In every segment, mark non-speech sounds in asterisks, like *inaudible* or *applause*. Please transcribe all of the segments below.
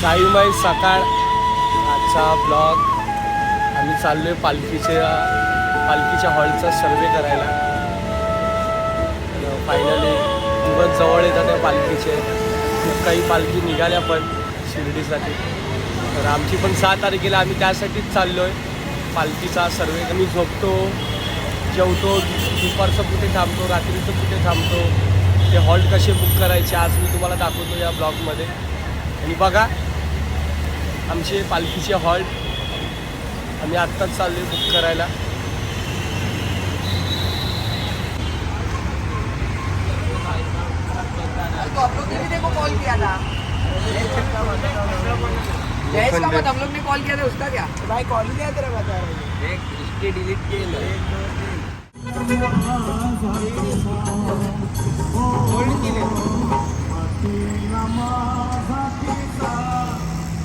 साईमाई सकाळ आजचा ब्लॉग आम्ही चाललोय पालखीच्या पालखीच्या हॉलचा सर्वे करायला. फायनली दिवस जवळ येतात आहे पालखीचे. खूप काही पालखी निघाल्या पण शिर्डीसाठी. तर आमची पण सहा तारखेला आम्ही त्यासाठीच चाललो आहे पालखीचा सर्वे आम्ही झोपतो जेवतो दुपारचं कुठे थांबतो रात्रीचं कुठे थांबतो ते हॉल्ट कसे बुक करायचे आज मी तुम्हाला दाखवतो या ब्लॉगमध्ये आणि बघा आमचे पालखीचे हॉल्ट आम्ही आत्ताच चाललो बुक करायला. तो हम लोग ने भी देखो कॉल.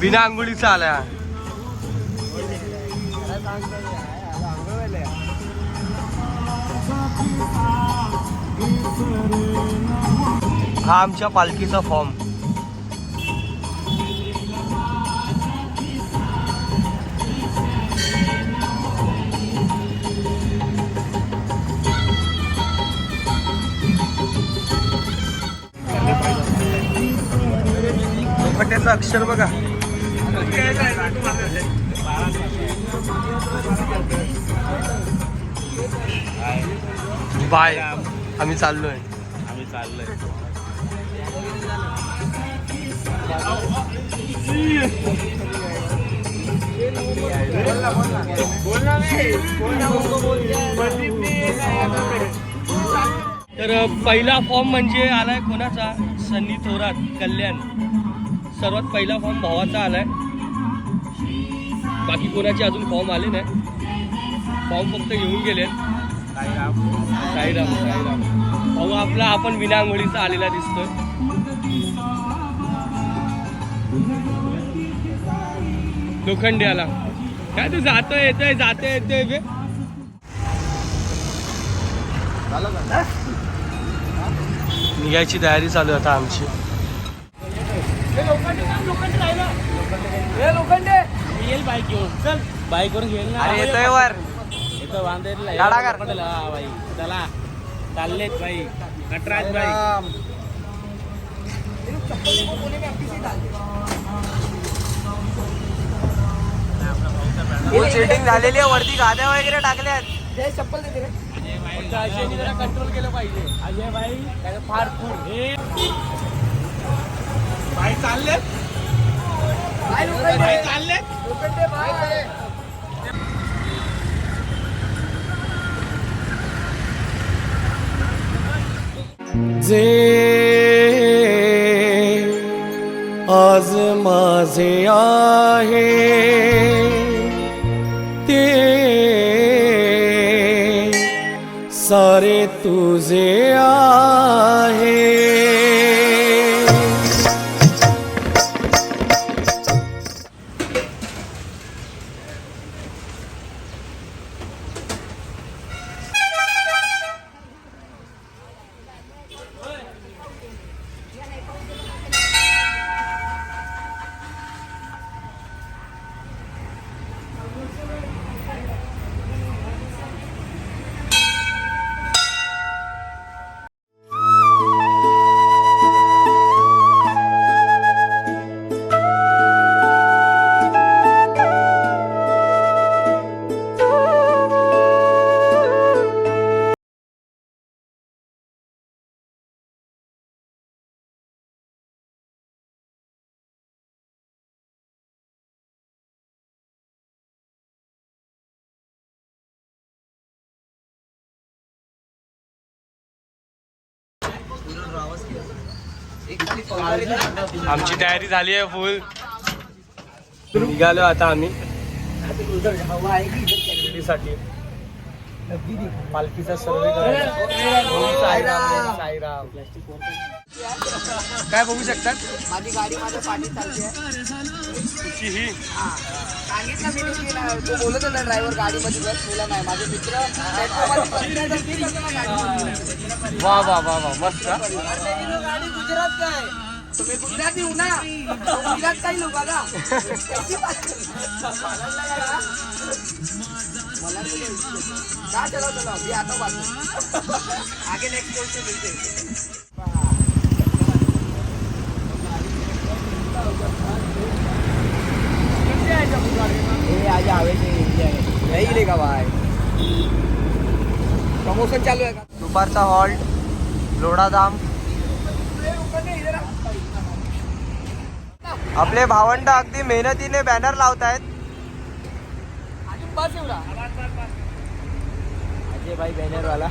बिना आंघोळीचा आला हा आमच्या पालखीचा फॉर्म. अक्षर बघा. बाय. आम्ही चाललोय. आम्ही चाललोय. तर पहिला फॉर्म म्हणजे आलाय कोणाचा? सन्नी थोरात कल्याण. सर्वात पहिला फॉर्म भावाचा आलाय. बाकी कोणाचे अजून फॉर्म आले नाही फॉर्म फक्त घेऊन गेले साईराम. साईराम भाऊ आपला आपण विना आंघोळीचा आलेला दिसतोय. लोखंडे आला काय तू जातोय येतोय जातोय येतोय बे? निघायची तयारी चालू आहे आता आमची. येईल बाईक घेऊन. चल. बाईक वरून घेईल ना. अरे येतोय वर. हा चला. चाललेत नटराज फुल सेटिंग झालेली आहे वरती गाद्या वगैरे टाकल्यात. जय चप्पल दे रे फक्त अशेने जरा कंट्रोल केलं पाहिजे. अजय बाई त्याचं फार फूड हे. चाललेत. भाई चाललेत. लोखंडे भाई जे आज माझे आहे ते सारे आमची तयारी झाली आहे फुल निघालो आता आम्ही शिर्डीसाठी पालखीचा सर्वे काय बघू शकतात माझी गाडी माझ्या पाठी चालते आहे तुझी ही सांगितलं मी की ना, तो बोलत होता ड्रायव्हर गाडीमध्ये बस नाही माझे मित्र? वा वा वा वा मस्त हा. गाडी गुजरात काय तुम्ही गुजराती ना. गुजरात काही लोक ना मी आता वाचतो. आगे नेक्स्ट गोष्ट मिळते नाही का बाय? प्रमोशन चालू आहे का? दुपारचा हॉल्ट लोढाधाम आपले भावंड अगदी मेहनतीने बॅनर लावतायत. अजून बस एवढा. अजय भाई बॅनर वाला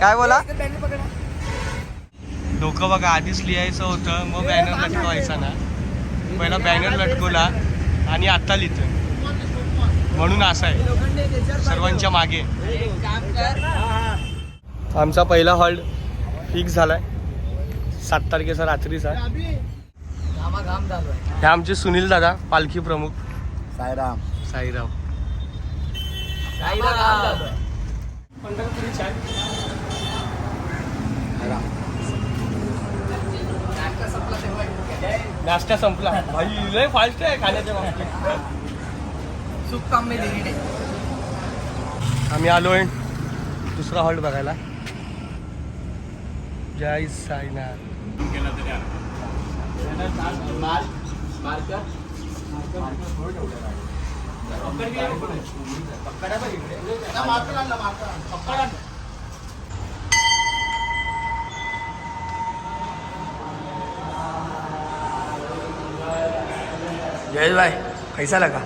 काय बोला? बॅनर पकडा. डोकं बघा आधीच लिहायचं होतं मग बॅनर लटकवायचा ना. पहिला बॅनर लटकवला आणि आता लिहितोय. म्हणून असं आहे. सर्वांच्या मागे. काम कर. आमचा पहिला हॉल्ट फिक्स झालाय. सात तारखेचा रात्रीचा. हे आमचे सुनील दादा पालखी प्रमुख. चालू आहे नाश्ता संपला तेव्हा नाश्ता संपला. भाई लय फास्ट आहे खाण्याच्या बाबतीत. सुख काम मी दिली नाही आम्ही आलोय दुसरा हॉल्ट बघायला. जय साईनाथ. जयेश भाई कैसा लगा।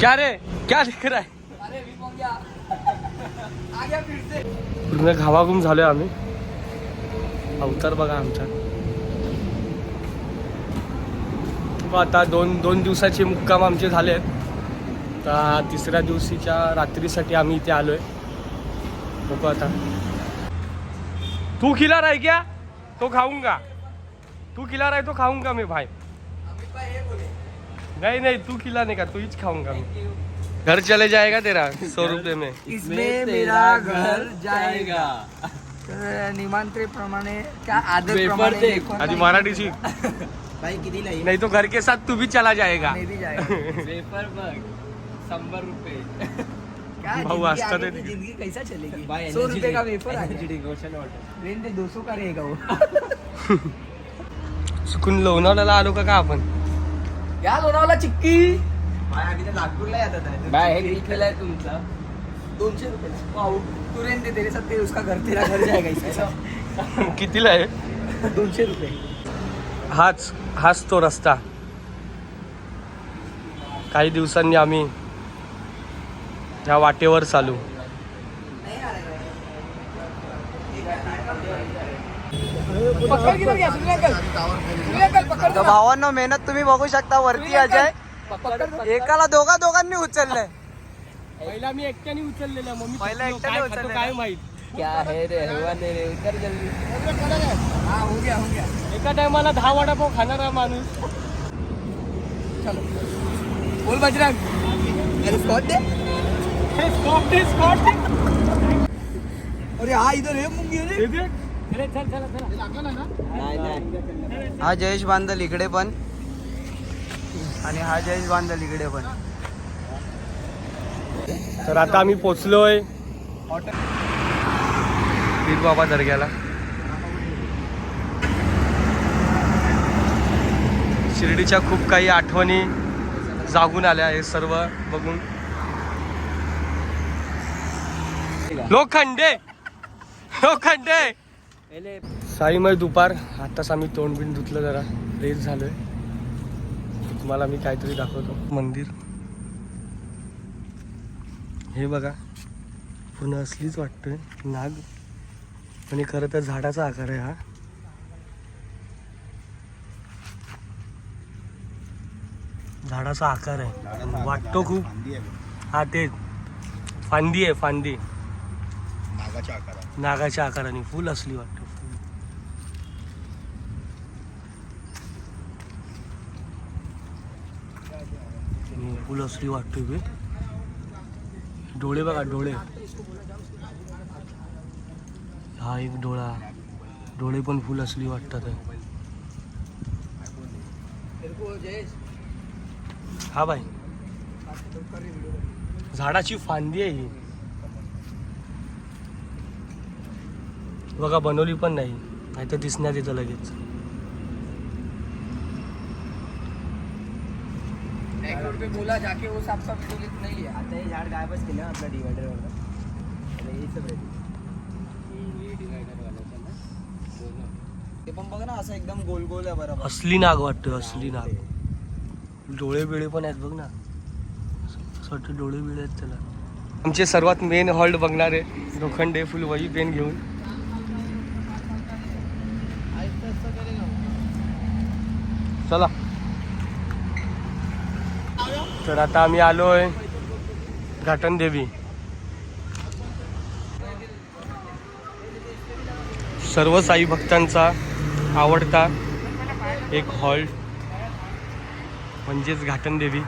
क्या रे? क्या दिख रहा है? अरे मी पहुंच गया आ गया फिर से पूर्ण घामाघूम झालोय आम्ही. अवतार बघा आमचा. आता दोन दोन दिवसाचे मुक्काम आमचे झाले आहेत तर तिसऱ्या दिवशीच्या रात्रीसाठी आम्ही इथे आलोय. बघू आता. तू खिला राय क्या? तो खाऊंगा तू खिला राय तो खाऊंगा मी भाई नहीं नहीं तू खिलाने का? तू ही खाऊंगा मैं. घर चले जाएगा तेरा सौ रुपये में। इसमें मेरा घर जाएगा। तर निमंत्रेप्रमाणे त्या आदर प्रमाणे आधी मराठी शिक भाई किती नाही? नहीं तो घर के साथ तू भी चला जाएगा। नहीं भी जाएगा। पेपर बघ शंभर रुपये। क्या भाऊ जिंदगी आगे ते- जिंदगी कैसा चलेगी? सौ रुपए का वेपर ते दो सौ का रहेगा वो। चुकून लोणावळ्याला आलो का का आपण? या लोणावला चिक्की! आम्ही तर नागपूरला येतात आहे. बाय हे घेतलेलं आहे तुमचा. दोनशे रुपये. वाओ तू रेंट दे तेरे साथ ते उसका घर तेरा घर जाएगा इसके साथ कितीला आहे? दोनशे रुपये. हाच हाच तो रस्ता. काही दिवसांनी आम्ही ह्या वाटेवर चालू. भावांनो मेहनत तुम्ही बघू शकता वरती अजय. एकाला दोघा दोघांनी उचललंय. पहिला मी एकट्याने उचललेला मग मी पहिला. एकट्याने उचललेला. काय माहीत? क्या है रे हुआ नहीं रे उतर जल्दी. हाँ हो गया हो गया. एका टायमाला दहा वडापाव खाणारा माणूस. चलो. बोल बजरंग. मेरे स्कॉट दे. हे स्कॉट दे, स्कॉट दे. अरे हा इधर है मुंगी रे देख. चला, चला, चला, चला. नाही नाही. हा जयेश बांधल इकडे पण. आणि हा जयेश बांधल इकडे पण. तर आता आम्ही पोचलोय. पीर बाबा दर्ग्याला. शिर्डीच्या खूप काही आठवणी जागून आल्या हे सर्व बघून. लोखंडे! लोखंडे! साईमय दुपार. आताच आम्ही तोंड बिंड धुतलं जरा. फ्रेश झालोय. तुम्हाला मी काहीतरी दाखवतो. मंदिर. हे बघा. पूर्ण असलीच वाटतंय. नाग. आणि खरं तर झाडाचा आकार आहे हा. झाडाचा आकार आहे. वाटतो खूप. हा तेच. फांदी आहे फांदी. नागाच्या आकाराने. फुल असली वाटतं. फुल वाटतोय असली बे. डोळे बघा डोळे. हा एक डोळा. डोळे पण फुल असली वाटतात. हा बाई. झाडाची फांदी आहे ही. बघा बनवली पण नाही. नाही तर दिसण्यात येतं लगेच एक रोड पे बोला जाके वो साफ साफ लिख नहीं है। आता हे झाड गायबच केलं आपल्या डिवायडर ते पण बघ ना असं एकदम गोल गोल आहे बरोबर. असली नाग वाटतं असली नाग. डोळे बिळे पण आहेत बघ ना. असं वाटतं डोळे बिळे आहेत त्याला. आमचे सर्वात मेन हॉल्ट बघणारे लोखंडे फुल वही पेन घेऊन. चला. तर आता आम्ही आलोय घाटन देवी. सर्व साई भक्तांचा आवडता एक हॉल्ट म्हणजेच घाटन देवी.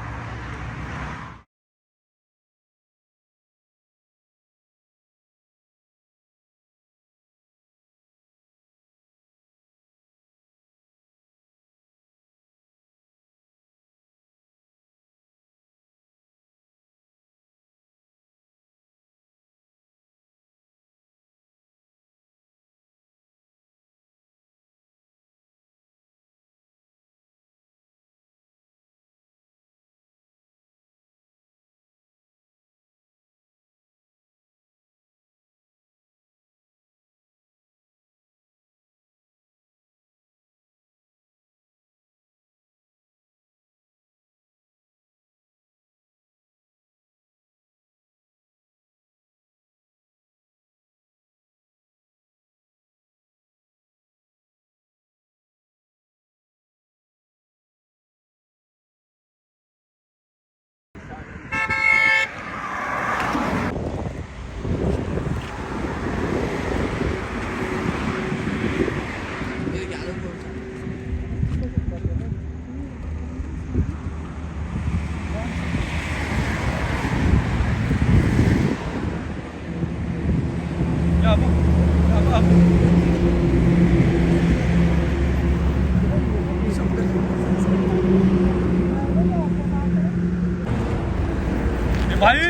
भाई!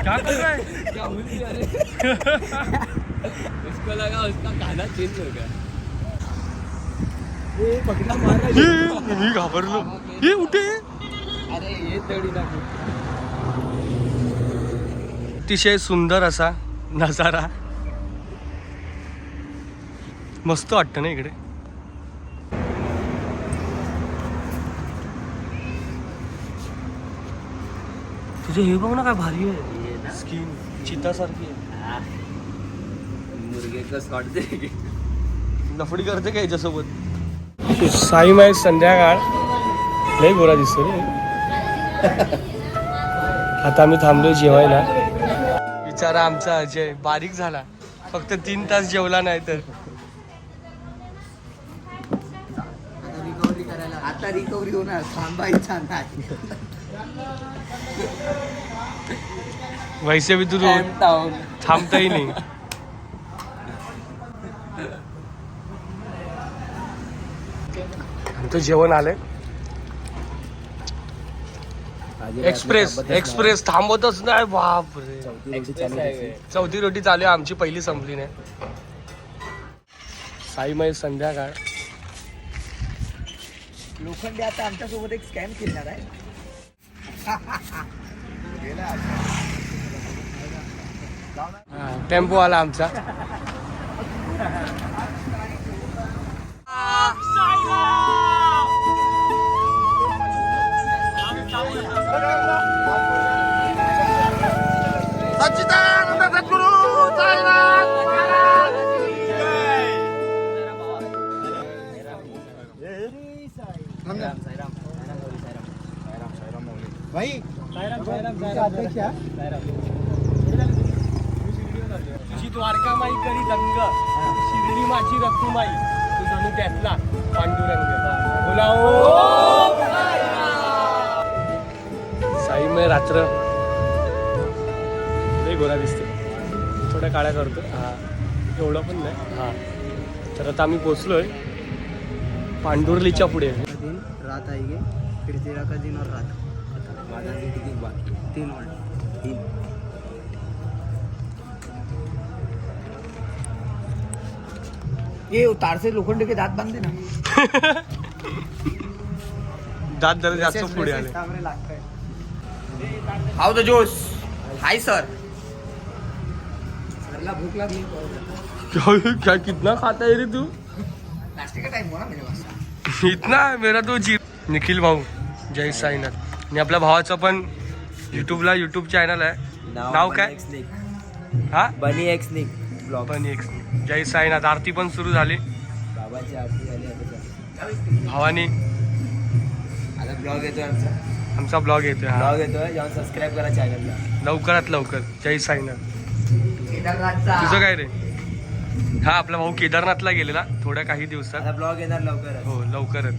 क्या कर रहा है? क्या हुई अरे? उसको लगा उसका गाना चेंज हो गया। ये पकड़ा मार ये मी घाबरलो ये उठे। अरे ये तड़ी ना अतिशय सुंदर असा नजारा। मस्त वाटतं ना इकडे. तुझे हे बघ ना काय भारी आहे. स्किन चितासारखी आहे. लफडी करते का याच्यासोबत? साई माय संध्याकाळ. लई गोरा दिसतो रे. आता आम्ही थांबलोय जेवायला. बिचारा आमचा अजय बारीक झाला. फक्त तीन तास जेवला नाही तर रिकव्हरी करायला आता रिकव्हरी होणार थांबायचा नाही वैसे भी तू टाउन थांबताही नाही. आमचं जेवण आलंय. एक्सप्रेस एक्सप्रेस थांबवतच नाही बाप रे चौथी रोटी चालू आहे आमची पहिली संपली नाही. साईमय संध्याकाळ. लोखंडे आता आमच्यासोबत एक स्कॅम खेळणार आहे. टेम्पो आला आमचा. तुझी द्वारका माई करी रंग शिर्डी माझी रखुमाई. तू जणू त्यातला पांडुरंग. बोला साई मे रात्र. गोरा दिसतो थोड्या काळ्या करतो हां. एवढं पण नाही. हां. तर आता आम्ही पोचलोय पांडुर्लीच्या पुढे. दिन रात आएगी फिर तेरा का दिन और रात. माझा जिंदगी बाकी तीन और तीन. ये तार से लोखंड के दांत बांधते ना. *laughs* दात जरा जास्त पुढे आले. हाऊ द जोश. Hi sir. सरला भूक लागली. *laughs* क्या कितना खाता है रे तू? नाश्ते का टाइम हो ना मेरे पास? इतना आहे मेरा तो जी निखिल भाऊ जय साईनाथ. आणि आपल्या भावाचं पण युट्यूबला युट्यूब चॅनल आहे. नाव काय? हा? बनी एक्स निक ब्लॉग पण एक जय साईनाथ. आरती पण सुरू झाली. बाबाची आरती झाली आता भावानी आता ब्लॉग येतोय आमचा. आमचा ब्लॉग येतोय हा. ब्लॉग येतोय. जाऊन सबस्क्राईब करा चॅनलला लवकरात लवकर. जय साईनाथ. तुझं काय रे? हा आपला भाऊ केदारनाथला गेलेला थोड्या काही दिवसात. ब्लॉग येणार लवकरच. हो लवकरच.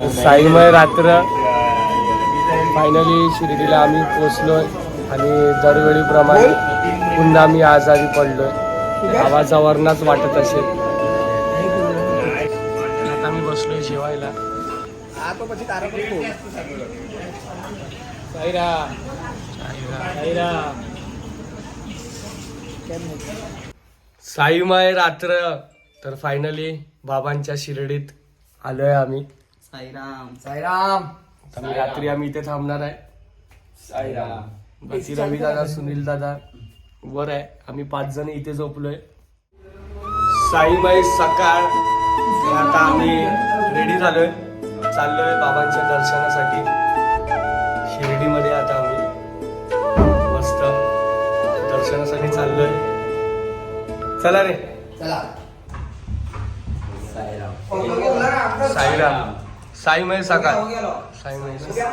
साईमय रात्र. फायनली शिर्डीला आम्ही पोचलो आणि दरवेळीप्रमाणे पुन्हा आम्ही आजारी पडलोय. आवाजावरनाच वाटत असेल. आता मी बसलोय जेवायला. साईमय रात्र. तर फायनली बाबांच्या शिर्डीत आलोय आम्ही. साईराम. साईराम. रात्री आम्ही इथे थांबणार आहे. साईराम. बाकी रवी दादा सुनील दादा वर आहे. आम्ही पाच जण इथे झोपलोय. साईबाई सकाळ. आता आम्ही रेडी झालोय. चाललोय बाबांच्या दर्शनासाठी. शिर्डीमध्ये आता आम्ही मस्त दर्शनासाठी चाललोय. चला रे. चला. साईराम. साईराम. साईमय सकाळ साईमय सकाळ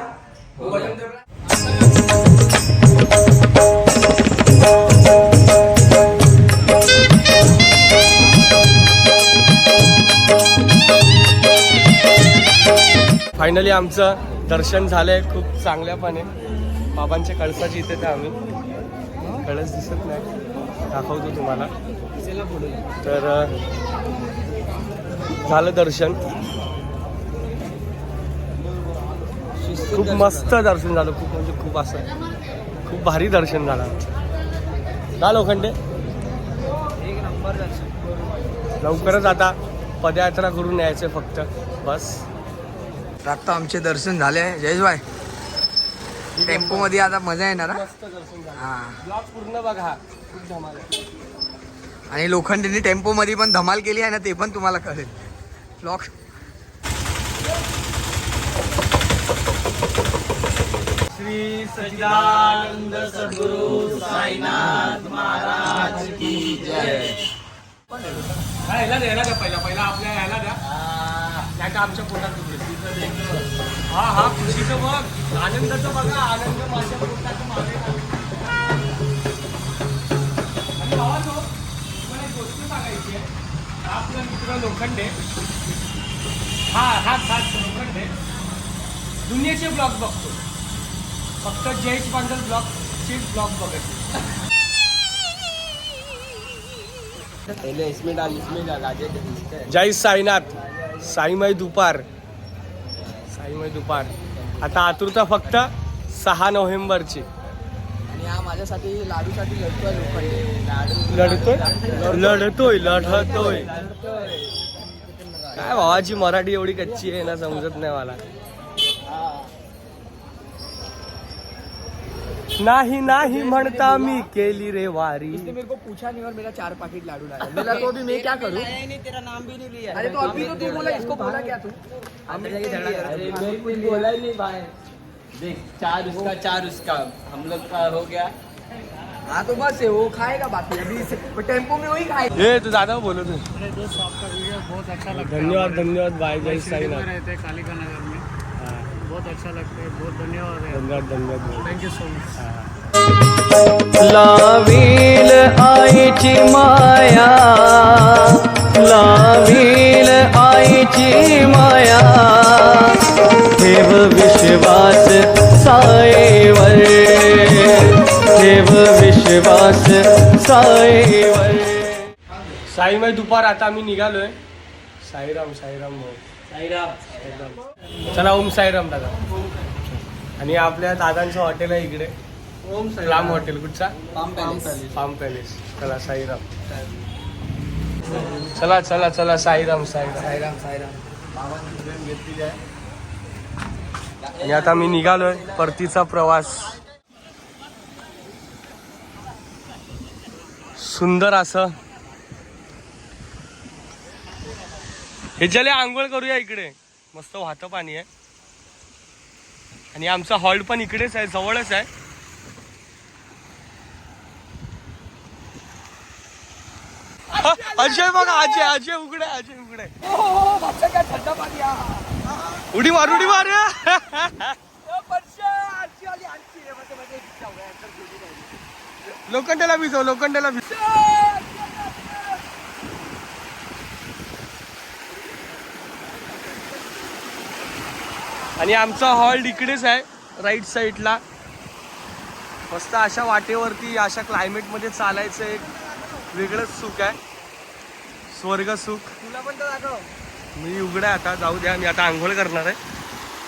फायनली आमचं दर्शन झालंय खूप चांगल्यापणे. बाबांच्या कळसाची इथे तर आम्ही. कळस दिसत नाही. दाखवतो तुम्हाला. तर झालं दर्शन. खूप मस्त दर्शन झालं खूप म्हणजे खूप असं खूप भारी दर्शन झालं. का लोखंडे? एक नंबर दर्शन. लवकरच आता पदयात्रा करून यायचं फक्त बस. आता आमचे दर्शन झाले जयेशभाई टेम्पो मध्ये आता मजा येणार हा? मस्त दर्शन झालं. हा. ब्लॉग पूर्ण बघा. आणि लोखंडीने टेम्पो मध्ये पण धमाल केली आहे ना ते पण तुम्हाला कळेल. लॉक श्री सच्चिदानंद सद्गुरु साईनाथ महाराज की जय. ह्याला द्या द्या पहिला पहिला आपल्या ह्याला द्या. नाही तर आमच्या पोटात दुखले हा हा खुशीचं बघ. आनंदाचं बघा आनंद माझ्या पोटाचं मागे आणि एक गोष्ट सांगायची आहे. हा आपला मित्र लोखंडे. हा हाच हाच लोखंडे. दुनियेचे ब्लॉग बघतो. फक्त जयेश बांधल ब्लॉगचे ब्लॉग बघत. पहिले इसमें डाल इसमें डाल आगे दिखते हैं जय साईनाथ साईमय दुपार. साईमय दुपार. आता आतुरता फक्त सहा नोव्हेंबरची. आणि हा माझ्यासाठी लाडूसाठी लढतोय लोखंडे. लढतोय लढतोय. लढतोय. काय भावाची मराठी एवढी कच्ची आहे ना समजत नाही मला. नाही नाही म्हणता मी केली रे वारी. इसने मेरे को पूछा नहीं और मेरा चार पैकेट लाडू लाया। मेरा तो अभी मैं क्या करूँ? तेरा नाम भी नहीं लिया। अरे तो अभी तो तू बोला इसको बोला क्या तू? अरे कुछ बोला ही नहीं भाई। देख चार उसका चार उसका। हम लोग का हो गया। हाँ तो बस है वो खाएगा बाकी। अभी टेंपो में वही खाएगा। हे तू दादा बोलत होता. मेरे दोस्त आपका वीडियो बहुत अच्छा लगता है। धन्यवाद धन्यवाद बाय जय साईनाथ। रहते कालिका नगर में। बहुत अच्छा लगता है बहुत धन्यवाद है। धन्यवाद धन्यवाद। Thank you so much. लावील आईची माया लावील आईची माया ठेव विश्वास साईवर ठेव विश्वास साईवर साईमय दुपार आता आम्ही निघालोय. साईराम साईराम भाऊ. साईराम. चला ओम साईराम दादा. आणि आपल्या दादांचं हॉटेल आहे इकडे. ओम राम हॉटेल कुठचा? Farm palace. चला साईराम. चला चला चला साईराम साईराम. साईराम साईराम. आणि आता मी निघालोय परतीचा प्रवास. सुंदर असं ह्याच्याला आंघोळ करूया इकडे. मस्त वाहतं पाणी आहे. आणि आमचा हॉल्ट पण इकडेच आहे जवळच आहे. अजय बघा अजय अजय उघडे अजय उघडे. उडी मार उडी मार. लोखंडाला भिजव लोखंडाला भिजव. आणि आमचा हॉल्ट इकडेच आहे राईट साईडला मस्त अशा वाटेवरती अशा क्लायमेटमध्ये चालायचं एक वेगळंच सुख आहे. स्वर्ग सुख. तुला पण तर दाखव. मी उघडा आहे आता जाऊ द्या मी आता आंघोळ करणार आहे.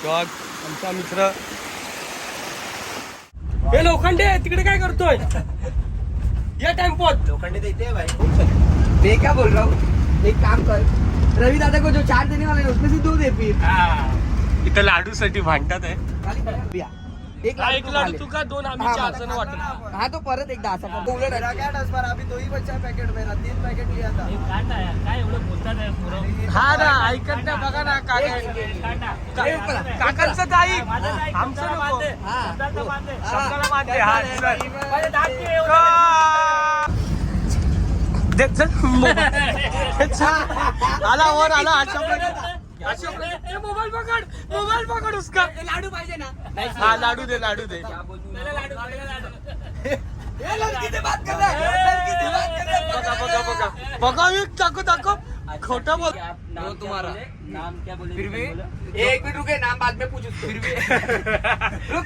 तेव्हा आमचा मित्र. हे लोखंडे तिकडे काय करतोय? या टेम्पोत लोखंडी तर इथे भाई मैं क्या बोल रहा? हूँ एक काम कर. रवि दादा को जो चार देने वाले हैं उसमें से दो दे फिर. इथं लाडू साठी भांडतात आहे. एक हा, एक. तू का दोन आम्ही हा, चार मग. जण वाटत हाँ तो परत एकदा असा करतो उलट मेरा क्या दस बार अभी दो ही बच्चा पैकेट मेरा तीन पैकेट लिया था हा ना ऐकत नाही बघा ना काय काकांचं तर ऐक आमचं नको. हाँ. शब्दाला मानते हा. चल. का- दे, चल. मोबाईल. *laughs* *laughs* चल. आला वर आला. अशा प्रकारे. अशा प्रकारे. ए, मोबाईल पकड मोबाईल पकड उसका। लाडू पाहिजे ना। हा लाडू दे लाडू दे. ये लड़की से बात कर रहा है लड़की से बात कर रहा है बघा एक दाखव. दाखव खोटं बोल. वो तुम्हारा. नाम क्या बोले फिर भी एक मिनट रुके नाम बाद में पूछ फिर भी. रुक.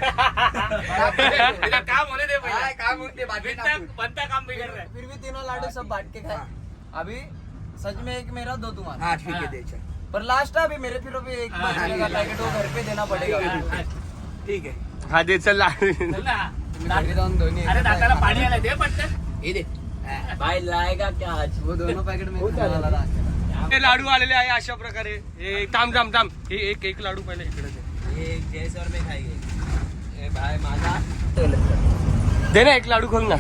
काम होने दे भैया. काम होने दे बाद में नाम पूछ। फिर भी तीनों लाडू सब बांट के खाए। अभी सच में एक मेरा दो तुम्हारा। हाँ ठीक है। दे चल। पर लास्ट अभी मेरे फिर भी एक का पैकेट वो घर पे देना पड़ेगा। ठीक है। हा दे चल लाडू घरी जाऊन दोन्ही ये दे। भाई लाएगा क्या आज? वो दोनों पैकेट में। हे लाडू आलेले आहे अशा प्रकारे. हे थांब थांब थांब. हे एक एक लाडू पहिले इकडे दे. ये जय सर में खाएंगे ए भाई माझा दे ना एक लाडू खोल ना.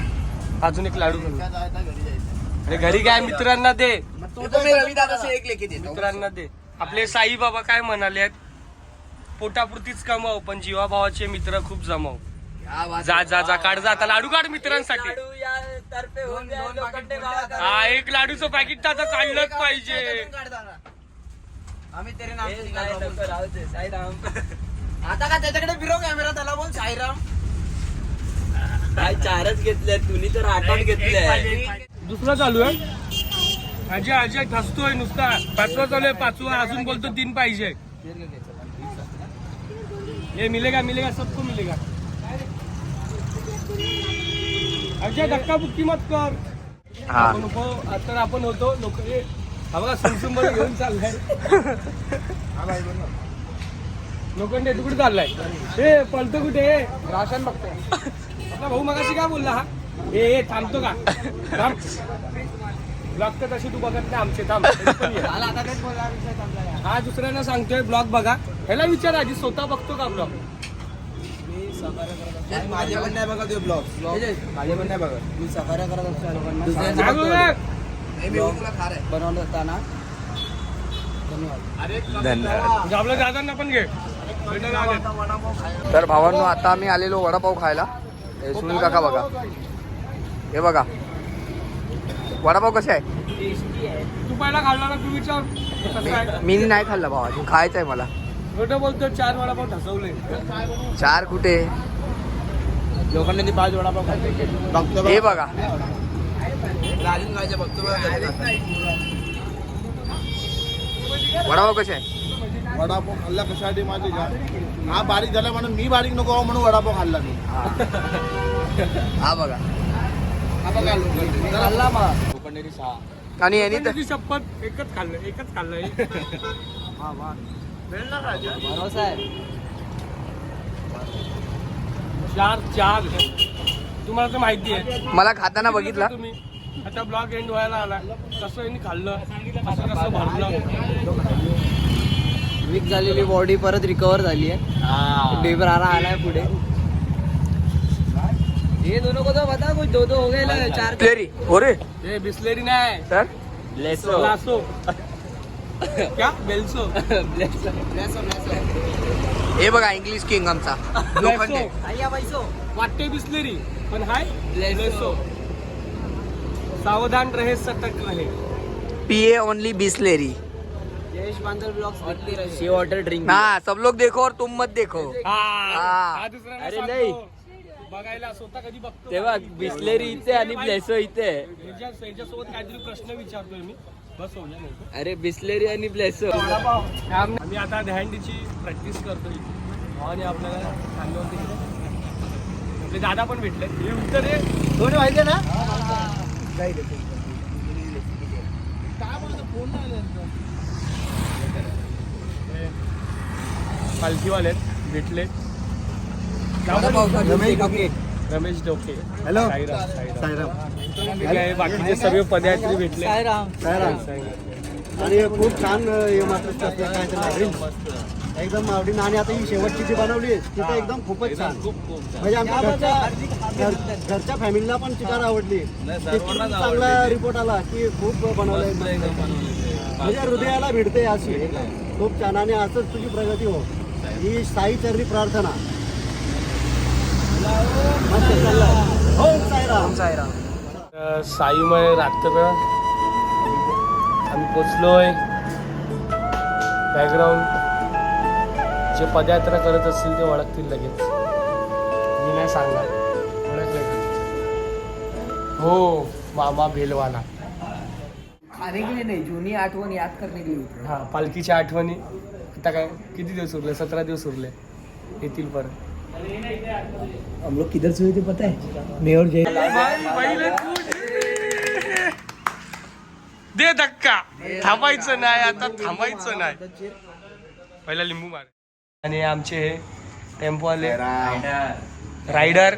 अजून एक लाडू खोल. अरे घरी काय मित्रांना दे. तो तो मैं रवि दादा से एक लेके हूँ मित्रांना दे. आपले साई बाबा काय म्हणाले आहेत पोटापुरतीच कमाव पण जीवाभावाचे मित्र खूप जमाव. जा जा जा काढ जा आता लाडू काढ मित्रांसाठी. हा एक लाडूचं पॅकेट तर आता काढलंच पाहिजे. आम्ही तेरे साईराम *laughs* आता का त्याच्याकडे फिरव कॅमेरा त्याला बोल साईराम काय चारच घेतले तुम्ही तर आठ आठ घेतले दुसरा चालू आहे. अजय अजय ठसतोय नुसता. पाचवा चालू आहे पाचवा. अजून बोलतो तीन पाहिजे. ये मिलेगा मिलेगा सबको मिलेगा. अजय धक्का बुक्की मत कर. हा. आपण उभं- तर आपण होतो लोक हे हा बघा सुमसुममध्ये घेऊन चाललाय. लोखंडे तू कुठे चाललाय. हे पळतो कुठे? राशन बघतोय. आपला भाऊ मगाशी काय बोलला हा? ए ए, थांबतो का? थांब. ब्लॉग तर तशी तू बघत नाही आमचे थांब. *laughs* तरी पण ये. आता तेच बोला विषय संपला हा दुसऱ्यांना सांगतोय ब्लॉग बघा. ह्याला विचार आधी स्वतः बघतो का ब्लॉग माझे पण नाही बघा तो ब्लॉग माझे पण नाही बघा मी सफाऱ्या करत असतो लोकांना बनवत असताना. धन्यवाद. धन्यवाद. आपल्या दादांना पण घे. भेटायला आलेत. तर भावांनो आता आम्ही आलेलो वडापाव खायला. हे सुनील काका बघा. हे बघा. वडापाव कसे आहे? तू पहिला खाल्ला ना तू विचार. कसं आहे मी नाही खाल्ला भावा अजून खायचं आहे मला. खोटं बोलतो चार वडापाव ठसवले चार कुठे? लोकांनी पाच वडापाव खाल्ले. बघतो हे बघा. अजून खायचे बघतो वडापाव कसे आहे? वडापाव खाल्ला कशासाठी माहिती का? हा बारीक झाला म्हणून मी बारीक नको व्हावं म्हणून वडापाव खाल्ला मी. हा. बघा. हा बघा. लोकं. जरा आणि यांनी तर त्याची शपथ एकच खाल्लं एकच खाल्लं. *laughs* भरोसा आहे. चार चार. तुम्हाला तर माहिती आहे. मला खाताना बघितला तुम्ही. आता ब्लॉग एंड व्हायला आला. कसं यांनी खाल्लं असं कसं भरलं. वीक झालेली बॉडी परत रिकवर झाली आहे. डेबरारा आलाय पुढे. ये दोनों को तो बता कुछ दो दो हो गए ना, चार प्लेरी हो रे हे बिस्लेरी नाही तर ग्लासो *laughs* क्या? बेल्सो। हे बघा इंग्लिश किंग आमचा लोखंडे। आया पैसो वाटते बिस्लेरी। पण हाय ब्लेसो। सावधान रहे सतर्क रहे। पी ए only Bisleri. Yash Bandal blogs देखते रहे सी वॉटर ड्रिंक हाँ सब लोग देखो और तुम मत देखो। हा हा. हा अरे. नाही. बघायला स्वतः कधी बघतो तेव्हा बिस्लेरी इथे आणि ब्लेसो इथे. ह्याच्या ह्याच्यासोबत काहीतरी प्रश्न विचारतोय मी. बस हो नाही अरे बिस्लेरी आणि ब्लेसो आम्ही आता दहंडीची प्रॅक्टिस करतोय. भावाने आपल्याला आपले दादा पण भेटले. हे उत्तर आहे दोन्ही माहिती ना? पालखीवाले आहेत, भेटले. रमेश डोके. हॅलो? साईराम साईराम. साईराम. ठीक आहे, बाकीचे सर्व पदयात्री भेटले. साईराम. आणि खूप छान हे मात्र एकदम आवडीन. आणि आता ही शेवटची जी बनवली ती तर एकदम खूपच छान. म्हणजे आमच्या घरच्या घर- घरच्या फॅमिलीला पण चिकार आवडली. चांगला रिपोर्ट आला की खूप बनवलंय. म्हणजे हृदयाला भिडते अशी. खूप छान. आणि असंच तुझी प्रगती हो. ही साई चरणी प्रार्थना मस्त चाललंय. ओम साईराम अ, साईमय रात्र. आम्ही पोचलोय. बॅकग्राऊंड जे पदयात्रा करत असतील ते ओळखतील लगेच. मी नाही सांगणार. ओळखले हो मामा भेलवाला के लिए नहीं जूनी आठवण याद करने के लिए हा पालखीच्या आठवणी. आता काय किती दिवस उरले? सतरा दिवस उरले. येतील परत. हम लोग किधर से हुए थे पता है? मेयर जय दे धक्का। थांबायचं नाही आता थांबायचं नाही. पहिला लिंबू मार. आणि आमचे हे टेम्पोवाले रायडर.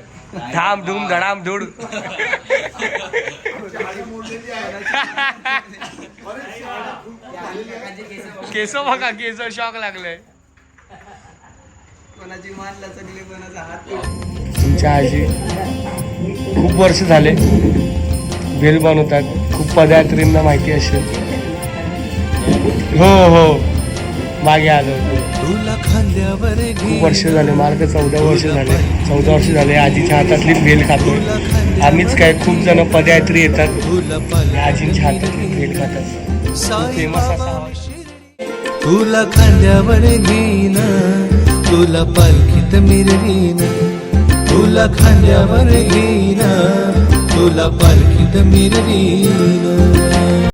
धाम धूम धडाम धूड. केस बघा केस शॉक लागलाय. कोणाची मान लचकली कोणाचा हात तुमच्या आजी खूप वर्ष झाले बेल बनवतात. खूप पदयात्रींना माहिती असेल. हो हो. मागे आलो. खूप वर्ष झाले मला तर चौदा वर्ष झाले. चौदा वर्ष झाले आजीच्या हातातली बेल खातोय आम्हीच काय खूप जण पदयात्री येतात. आजींच्या हातातली बेल खातात फेमस असा तुला खांद्यावर घेईन. तुला पालखीत मिरवीन तुला खांद्यावर घेईन तुला पालखीत मिरवीन